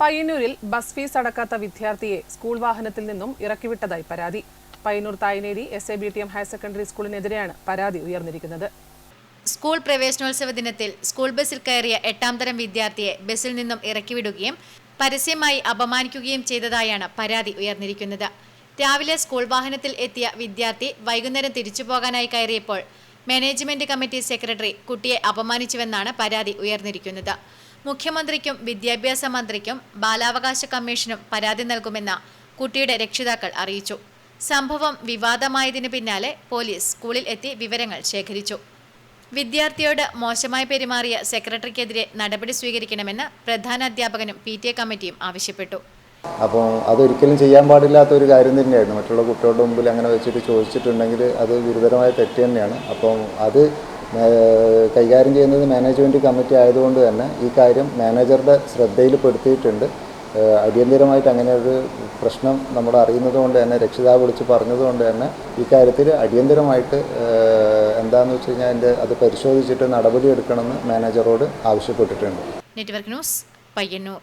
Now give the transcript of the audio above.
പയ്യന്നൂരിൽ bus fees അടക്കാത്ത വിദ്യാർത്ഥിയെ school വാഹനത്തിൽ നിന്നും ഇറക്കിവിട്ടതായി പരാതി. Payyanur Thayineri S A B T M higher secondary സ്കൂളിനെതിരെയാണ് പരാതി ഉയർന്നിരിക്കുന്നത്. സ്കൂൾ പ്രവേശനോത്സവ ദിനത്തിൽ സ്കൂൾ ബസ്സിൽ കയറിയ എട്ടാം തരം വിദ്യാർത്ഥിയെ ബസ്സിൽ നിന്നും ഇറക്കിവിടുകയും പരസ്യമായി അപമാനിക്കുകയും ചെയ്തതായാണ് പരാതി ഉയർന്നിരിക്കുന്നത്. രാവിലെ സ്കൂൾ വാഹനത്തിൽ എത്തിയ വിദ്യാർത്ഥി വൈകുന്നേരം തിരിച്ചു പോകാനായി കയറിയപ്പോൾ മാനേജ്മെന്റ് കമ്മിറ്റി സെക്രട്ടറി കുട്ടിയെ അപമാനിച്ചുവെന്നാണ് പരാതി ഉയർന്നിരിക്കുന്നത്. മുഖ്യമന്ത്രിക്കും വിദ്യാഭ്യാസ മന്ത്രിക്കും ബാലാവകാശ കമ്മീഷനും പരാതി നൽകുമെന്ന് കുട്ടിയുടെ രക്ഷിതാക്കൾ അറിയിച്ചു. സംഭവം വിവാദമായതിനു പിന്നാലെ പോലീസ് സ്കൂളിൽ എത്തി വിവരങ്ങൾ ശേഖരിച്ചു. വിദ്യാർത്ഥിയോട് മോശമായി പെരുമാറിയ സെക്രട്ടറിക്കെതിരെ നടപടി സ്വീകരിക്കണമെന്ന് പ്രധാന അധ്യാപകനും പി ടി എ കമ്മിറ്റിയും ആവശ്യപ്പെട്ടു. അപ്പോൾ അതൊരിക്കലും ചെയ്യാൻ പാടില്ലാത്ത ഒരു കാര്യം തന്നെയായിരുന്നു. മറ്റുള്ള കുട്ടികളുടെ മുമ്പിൽ അങ്ങനെ വെച്ചിട്ട് ചോദിച്ചിട്ടുണ്ടെങ്കിൽ അത് ഗുരുതരമായ തെറ്റ് തന്നെയാണ്. അപ്പം അത് കൈകാര്യം ചെയ്യുന്നത് മാനേജ്മെന്റ് കമ്മിറ്റി ആയതുകൊണ്ട് തന്നെ ഈ കാര്യം മാനേജറുടെ ശ്രദ്ധയിൽപ്പെടുത്തിയിട്ടുണ്ട്. അടിയന്തിരമായിട്ട് അങ്ങനെ ഒരു പ്രശ്നം നമ്മൾ അറിയുന്നത് കൊണ്ട് തന്നെ രക്ഷിതാവ് വിളിച്ച് പറഞ്ഞതുകൊണ്ട് തന്നെ ഇക്കാര്യത്തിൽ കാര്യത്തിൽ അടിയന്തിരമായിട്ട് എന്താന്ന് വെച്ച് കഴിഞ്ഞാൽ അതിന്റെ അത് പരിശോധിച്ചിട്ട് നടപടി എടുക്കണമെന്ന് മാനേജറോട് ആവശ്യപ്പെട്ടിട്ടുണ്ട്. Network news Payyanur